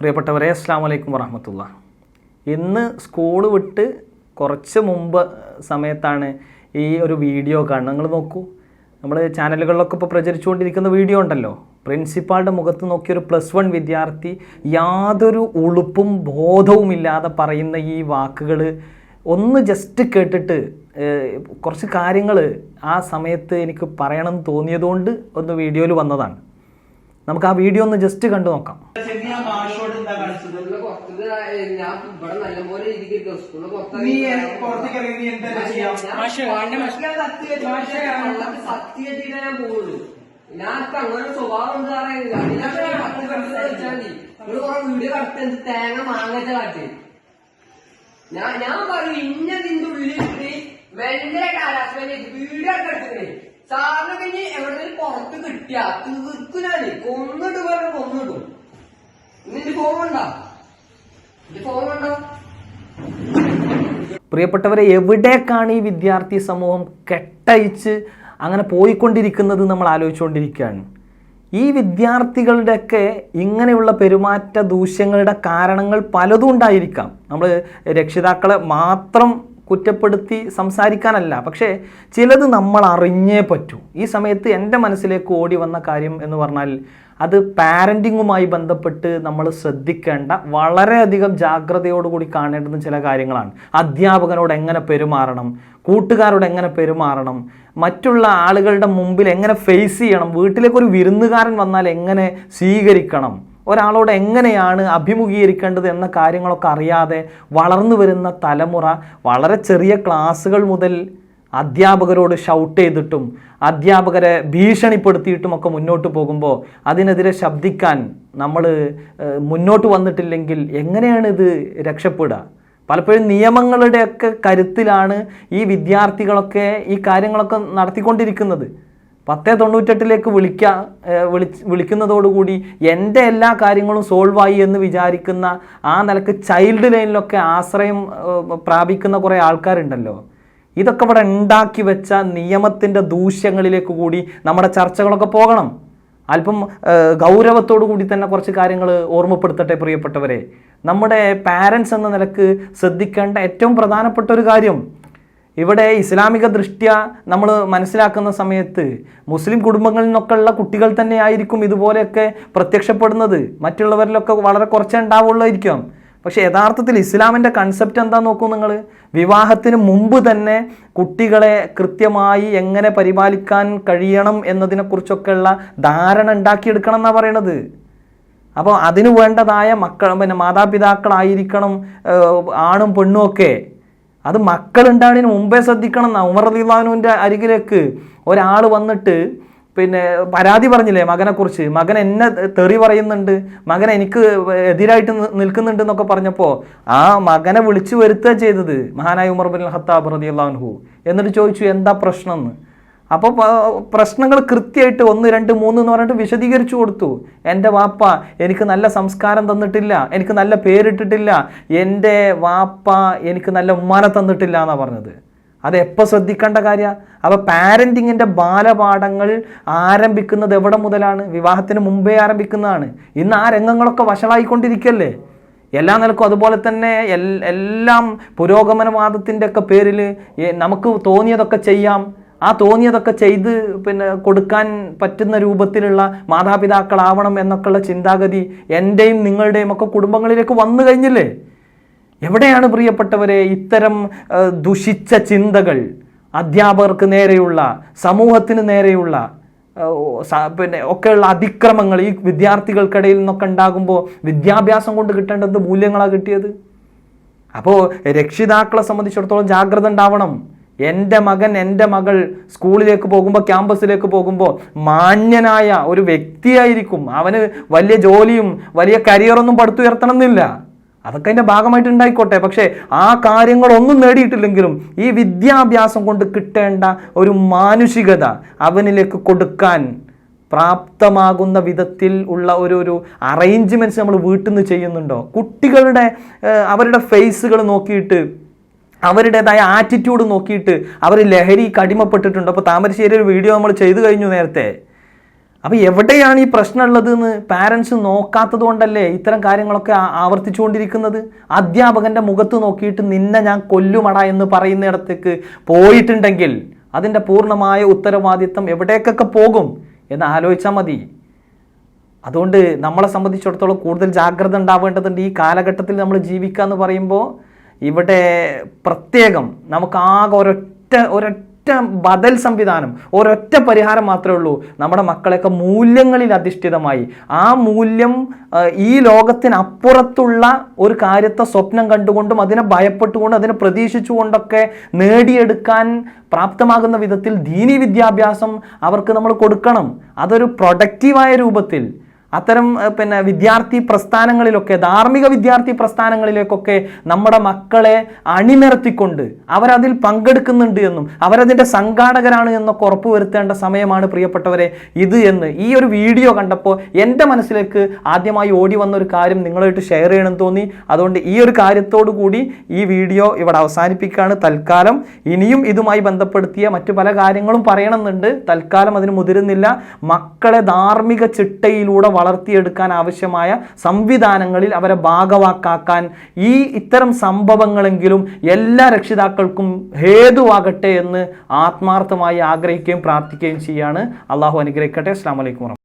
പ്രിയപ്പെട്ടവരെ അസ്സാം വലൈക്കും വറഹമത്തുള്ള. ഇന്ന് സ്കൂൾ വിട്ട് കുറച്ച് മുമ്പ് സമയത്താണ് ഈ ഒരു വീഡിയോ കാണുന്നത്. നിങ്ങൾ നോക്കൂ നമ്മൾ ചാനലുകളിലൊക്കെ ഇപ്പോൾ പ്രചരിച്ചുകൊണ്ടിരിക്കുന്ന വീഡിയോ ഉണ്ടല്ലോ. പ്രിൻസിപ്പാളുടെ മുഖത്ത് നോക്കിയ ഒരു പ്ലസ് വൺ വിദ്യാർത്ഥി യാതൊരു ഉളുപ്പും ബോധവുമില്ലാതെ പറയുന്ന ഈ വാക്കുകൾ ഒന്ന് ജസ്റ്റ് കേട്ടിട്ട് കുറച്ച് കാര്യങ്ങൾ ആ സമയത്ത് എനിക്ക് പറയണം തോന്നിയതുകൊണ്ട് ഒന്ന് വീഡിയോയിൽ വന്നതാണ്. നമുക്ക് ആ വീഡിയോ ഒന്ന് ജസ്റ്റ് കണ്ടു നോക്കാം ശരി, ഞാൻ മാഷോട് എന്താ കാണിച്ചത് സ്കൂളിൽ പുറത്ത് ഞാൻ ഇവിടെ നല്ലപോലെ ഇരിക്കും സ്കൂളിൽ പുറത്ത് നീ പുറത്തേക്ക് ഇറങ്ങി നീ എന്താ ചെയ്യാം? സത്യം ചെയ്താൽ ഞാൻ പോകുള്ളൂ ഞാൻ അങ്ങനെ സ്വഭാവം എന്താ മതി. ഒരു കുറെ വീഡിയോ കറക്റ്റ് തേങ്ങ മാങ്ങച്ച കാട്ടി. ഞാൻ ഞാൻ പറയും ഇന്ന നിന്റെ ഉള്ളിലിട്ട് ഭയങ്കര കാലാസ്മേനെ വീഡിയോ ഒക്കെ എടുത്തിട്ടേ സാറിന് പിന്നെ എവിടെ പുറത്ത് കിട്ടിയ തീർക്കുനാല് കൊന്നിട്ട് പറഞ്ഞ കൊന്നിടും. നിന്റെ ഫോൺ പ്രിയപ്പെട്ടവരെ എവിടേക്കാണ് ഈ വിദ്യാർത്ഥി സമൂഹം കെട്ടയിച്ച് അങ്ങനെ പോയിക്കൊണ്ടിരിക്കുന്നത് നമ്മൾ ആലോചിച്ചുകൊണ്ടിരിക്കുകയാണ്. ഈ വിദ്യാർത്ഥികളുടെയൊക്കെ ഇങ്ങനെയുള്ള പെരുമാറ്റ ദൂഷ്യങ്ങളുടെ കാരണങ്ങൾ പലതും ഉണ്ടായിരിക്കാം. നമ്മൾ രക്ഷിതാക്കളെ മാത്രം കുറ്റപ്പെടുത്തി സംസാരിക്കാനല്ല. പക്ഷേ ചിലത് നമ്മൾ അറിഞ്ഞേ പറ്റൂ. ഈ സമയത്ത് എന്റെ മനസ്സിലേക്ക് ഓടി വന്ന കാര്യം എന്ന് പറഞ്ഞാൽ അത് പാരന്റിങ്ങുമായി ബന്ധപ്പെട്ട് നമ്മൾ ശ്രദ്ധിക്കേണ്ട വളരെയധികം ജാഗ്രതയോടുകൂടി കാണേണ്ടുന്ന ചില കാര്യങ്ങളാണ്. അധ്യാപകനോട് എങ്ങനെ പെരുമാറണം? കൂട്ടുകാരോട് എങ്ങനെ പെരുമാറണം? മറ്റുള്ള ആളുകളുടെ മുമ്പിൽ എങ്ങനെ ഫേസ് ചെയ്യണം? വീട്ടിലേക്ക് ഒരു വിരുന്നുകാരൻ വന്നാൽ എങ്ങനെ സ്വീകരിക്കണം? ഒരാളോട് എങ്ങനെയാണ് അഭിമുഖീകരിക്കേണ്ടത് എന്ന കാര്യങ്ങളൊക്കെ അറിയാതെ വളർന്നു വരുന്ന തലമുറ വളരെ ചെറിയ ക്ലാസ്സുകൾ മുതൽ അധ്യാപകരോട് ഷൗട്ട് ചെയ്തിട്ടും അധ്യാപകരെ ഭീഷണിപ്പെടുത്തിയിട്ടും ഒക്കെ മുന്നോട്ട് പോകുമ്പോൾ അതിനെതിരെ ശബ്ദിക്കാൻ നമ്മൾ മുന്നോട്ട് വന്നിട്ടില്ലെങ്കിൽ എങ്ങനെയാണ് ഇത് രക്ഷപ്പെടുക? പലപ്പോഴും നിയമങ്ങളുടെയൊക്കെ കരുത്തിലാണ് ഈ വിദ്യാർത്ഥികളൊക്കെ ഈ കാര്യങ്ങളൊക്കെ നടത്തിക്കൊണ്ടിരിക്കുന്നത്. പത്തേ തൊണ്ണൂറ്റെട്ടിലേക്ക് വിളിക്ക വിളി വിളിക്കുന്നതോടുകൂടി എന്റെ എല്ലാ കാര്യങ്ങളും സോൾവ് ആയി എന്ന് വിചാരിക്കുന്ന ആ നിലയ്ക്ക് ചൈൽഡ് ലൈനിലൊക്കെ ആശ്രയം പ്രാപിക്കുന്ന കുറേ ആൾക്കാരുണ്ടല്ലോ. ഇതൊക്കെ ഇവിടെ ഉണ്ടാക്കി വെച്ച നിയമത്തിന്റെ ദൂഷ്യങ്ങളിലേക്ക് കൂടി നമ്മുടെ ചർച്ചകളൊക്കെ പോകണം. അല്പം ഗൗരവത്തോടു കൂടി തന്നെ കുറച്ച് കാര്യങ്ങൾ ഓർമ്മപ്പെടുത്തട്ടെ പ്രിയപ്പെട്ടവരെ. നമ്മുടെ പാരൻസ് എന്ന നിലയ്ക്ക് ശ്രദ്ധിക്കേണ്ട ഏറ്റവും പ്രധാനപ്പെട്ട ഒരു കാര്യം ഇവിടെ ഇസ്ലാമിക ദൃഷ്ട്യ നമ്മൾ മനസ്സിലാക്കുന്ന സമയത്ത് മുസ്ലിം കുടുംബങ്ങളിൽ നിന്നൊക്കെ ഉള്ള കുട്ടികൾ തന്നെയായിരിക്കും ഇതുപോലെയൊക്കെ പ്രത്യക്ഷപ്പെടുന്നത്. മറ്റുള്ളവരിലൊക്കെ വളരെ കുറച്ചേ ഉണ്ടാവുള്ളായിരിക്കും. പക്ഷേ യഥാർത്ഥത്തിൽ ഇസ്ലാമിന്റെ കൺസെപ്റ്റ് എന്താ നോക്കൂ നിങ്ങൾ വിവാഹത്തിന് മുമ്പ് തന്നെ കുട്ടികളെ കൃത്യമായി എങ്ങനെ പരിപാലിക്കാൻ കഴിയണം എന്നതിനെക്കുറിച്ചൊക്കെയുള്ള ധാരണ ഉണ്ടാക്കിയെടുക്കണം എന്നാണ് പറയണത്. അപ്പോൾ അതിനു വേണ്ടതായ മക്കൾ പിന്നെ മാതാപിതാക്കളായിരിക്കണം ആണും പെണ്ണും ഒക്കെ അത് മക്കളുണ്ടാവുന്നതിന് മുമ്പേ ശ്രദ്ധിക്കണം എന്നാ ഉമർ റദിള്ളാഹുവിന്റെ അരികിലേക്ക് ഒരാൾ വന്നിട്ട് പിന്നെ പരാതി പറഞ്ഞില്ലേ മകനെക്കുറിച്ച്? മകൻ എന്നെ തെറി പറയുന്നുണ്ട്. മകൻ എനിക്ക് എതിരായിട്ട് നിൽക്കുന്നുണ്ട് എന്നൊക്കെ പറഞ്ഞപ്പോൾ ആ മകനെ വിളിച്ചു വരുത്തുക ചെയ്തത് മഹാനായ ഉമർ ബിൻ ഹത്താബ് റതി അള്ളാഹു എന്നിട്ട് ചോദിച്ചു എന്താ പ്രശ്നം? എന്ന്. അപ്പോൾ പ്രശ്നങ്ങൾ കൃത്യമായിട്ട് ഒന്ന് രണ്ട് മൂന്ന് എന്ന് പറഞ്ഞിട്ട് വിശദീകരിച്ചു കൊടുത്തു. എന്റെ വാപ്പ എനിക്ക് നല്ല സംസ്കാരം തന്നിട്ടില്ല എനിക്ക് നല്ല പേരിട്ടിട്ടില്ല എന്റെ വാപ്പ എനിക്ക് നല്ല ഉമ്മാനെ തന്നിട്ടില്ല എന്നാണ് പറഞ്ഞത്. അത് എപ്പോൾ ശ്രദ്ധിക്കേണ്ട കാര്യമാണ് അപ്പോൾ പാരന്റിങ്ങിന്റെ ബാലപാഠങ്ങൾ ആരംഭിക്കുന്നത് എവിടെ മുതലാണ്? വിവാഹത്തിന് മുമ്പേ ആരംഭിക്കുന്നതാണ്. ഇന്ന് ആ രംഗങ്ങളൊക്കെ വഷളായിക്കൊണ്ടിരിക്കല്ലേ? എല്ലാ നിലക്കും അതുപോലെ തന്നെ എല്ലാം പുരോഗമനവാദത്തിന്റെ ഒക്കെ പേരിൽ നമുക്ക് തോന്നിയതൊക്കെ ചെയ്യാം. ആ തോന്നിയതൊക്കെ ചെയ്ത് പിന്നെ കൊടുക്കാൻ പറ്റുന്ന രൂപത്തിലുള്ള മാതാപിതാക്കളാവണം എന്നൊക്കെയുള്ള ചിന്താഗതി എന്റെയും നിങ്ങളുടെയും ഒക്കെ കുടുംബങ്ങളിലേക്ക് വന്നു കഴിഞ്ഞില്ലേ? എവിടെയാണ് പ്രിയപ്പെട്ടവരെ ഇത്തരം ദുഷിച്ച ചിന്തകൾ? അധ്യാപകർക്ക് നേരെയുള്ള സമൂഹത്തിന് നേരെയുള്ള പിന്നെ ഒക്കെയുള്ള അതിക്രമങ്ങൾ ഈ വിദ്യാർത്ഥികൾക്കിടയിൽ നിന്നൊക്കെ ഉണ്ടാകുമ്പോൾ വിദ്യാഭ്യാസം കൊണ്ട് കിട്ടേണ്ടത് മൂല്യങ്ങളാണ് കിട്ടിയത്? അപ്പോൾ രക്ഷിതാക്കളെ സംബന്ധിച്ചിടത്തോളം ജാഗ്രത ഉണ്ടാവണം. എന്റെ മകൻ എന്റെ മകൾ സ്കൂളിലേക്ക് പോകുമ്പോൾ ക്യാമ്പസിലേക്ക് പോകുമ്പോൾ മാന്യനായ ഒരു വ്യക്തിയായിരിക്കും. അവന് വലിയ ജോലിയും വലിയ കരിയറൊന്നും പടുത്തുയർത്തണം എന്നില്ല അതൊക്കെ അതിന്റെ ഭാഗമായിട്ട് ഉണ്ടായിക്കോട്ടെ പക്ഷേ ആ കാര്യങ്ങളൊന്നും നേടിയിട്ടില്ലെങ്കിലും ഈ വിദ്യാഭ്യാസം കൊണ്ട് കിട്ടേണ്ട ഒരു മാനുഷികത അവനിലേക്ക് കൊടുക്കാൻ പ്രാപ്തമാകുന്ന വിധത്തിൽ ഉള്ള ഒരു ഒരു അറേഞ്ച്മെന്റ്സ് നമ്മൾ വീട്ടിൽ നിന്ന് ചെയ്യുന്നുണ്ടോ? കുട്ടികളുടെ അവരുടെ ഫേസുകൾ നോക്കിയിട്ട് അവരുടേതായ ആറ്റിറ്റ്യൂഡ് നോക്കിയിട്ട് അവർ ലഹരി കടിമപ്പെട്ടിട്ടുണ്ട്. അപ്പോൾ താമരശ്ശേരി ഒരു വീഡിയോ നമ്മൾ ചെയ്തു കഴിഞ്ഞു നേരത്തെ. അപ്പോൾ എവിടെയാണ് ഈ പ്രശ്നമുള്ളത് എന്ന് പാരൻസ് നോക്കാത്തത് കൊണ്ടല്ലേ ഇത്തരം കാര്യങ്ങളൊക്കെ ആവർത്തിച്ചുകൊണ്ടിരിക്കുന്നത്? അധ്യാപകന്റെ മുഖത്ത് നോക്കിയിട്ട് നിന്നെ ഞാൻ കൊല്ലുമട എന്ന് പറയുന്നിടത്തേക്ക് പോയിട്ടുണ്ടെങ്കിൽ അതിന്റെ പൂർണമായ ഉത്തരവാദിത്തം എവിടേക്കൊക്കെ പോകും എന്ന് ആലോചിച്ചാൽ മതി. അതുകൊണ്ട് നമ്മളെ സംബന്ധിച്ചിടത്തോളം കൂടുതൽ ജാഗ്രത ഉണ്ടാവേണ്ടതുണ്ട് ഈ കാലഘട്ടത്തിൽ നമ്മൾ ജീവിക്കുക എന്ന് പറയുമ്പോൾ ഇവിടെ പ്രത്യേകം നമുക്ക് ആകെ ഒരൊറ്റ ഒരൊറ്റ ബദൽ സംവിധാനം ഒരൊറ്റ പരിഹാരം മാത്രമേ ഉള്ളൂ. നമ്മുടെ മക്കളെയൊക്കെ മൂല്യങ്ങളിൽ അധിഷ്ഠിതമായി. ആ മൂല്യം ഈ ലോകത്തിനപ്പുറത്തുള്ള ഒരു കാര്യത്തെ സ്വപ്നം കണ്ടുകൊണ്ടും അതിനെ ഭയപ്പെട്ടുകൊണ്ടും അതിനെ പ്രതീക്ഷിച്ചുകൊണ്ടൊക്കെ നേടിയെടുക്കാൻ പ്രാപ്തമാകുന്ന വിധത്തിൽ ദീനി വിദ്യാഭ്യാസം അവർക്ക് നമ്മൾ കൊടുക്കണം. അതൊരു പ്രൊഡക്റ്റീവായ രൂപത്തിൽ അത്തരം പിന്നെ വിദ്യാർത്ഥി പ്രസ്ഥാനങ്ങളിലൊക്കെ ധാർമ്മിക വിദ്യാർത്ഥി പ്രസ്ഥാനങ്ങളിലേക്കൊക്കെ നമ്മുടെ മക്കളെ അണിനിരത്തിക്കൊണ്ട് അവരതിൽ പങ്കെടുക്കുന്നുണ്ട് എന്നും അവരതിന്റെ സംഘാടകരാണ് എന്നൊക്കെ ഉറപ്പുവരുത്തേണ്ട സമയമാണ് പ്രിയപ്പെട്ടവരെ ഇത് എന്ന്. ഈ ഒരു വീഡിയോ കണ്ടപ്പോൾ എന്റെ മനസ്സിലേക്ക് ആദ്യമായി ഓടി വന്ന ഒരു കാര്യം നിങ്ങളായിട്ട് ഷെയർ ചെയ്യണമെന്ന് തോന്നി. അതുകൊണ്ട് ഈ ഒരു കാര്യത്തോടു കൂടി ഈ വീഡിയോ ഇവിടെ അവസാനിപ്പിക്കുകയാണ്. തൽക്കാലം ഇനിയും ഇതുമായി ബന്ധപ്പെടുത്തിയ മറ്റു പല കാര്യങ്ങളും പറയണമെന്നുണ്ട്. തൽക്കാലം അതിന് മുതിരുന്നില്ല. മക്കളെ ധാർമ്മിക ചിട്ടയിലൂടെ വളർത്തിയെടുക്കാൻ ആവശ്യമായ സംവിധാനങ്ങളിൽ അവരെ ഭാഗവാക്കാക്കാൻ ഈ ഇത്തരം സംഭവങ്ങളെങ്കിലും എല്ലാ രക്ഷിതാക്കൾക്കും ഹേതുവാകട്ടെ എന്ന് ആത്മാർത്ഥമായി ആഗ്രഹിക്കുകയും പ്രാർത്ഥിക്കുകയും ചെയ്യാണ്. അള്ളാഹു അനുഗ്രഹിക്കട്ടെ. അസ്സാം വലൈക്കും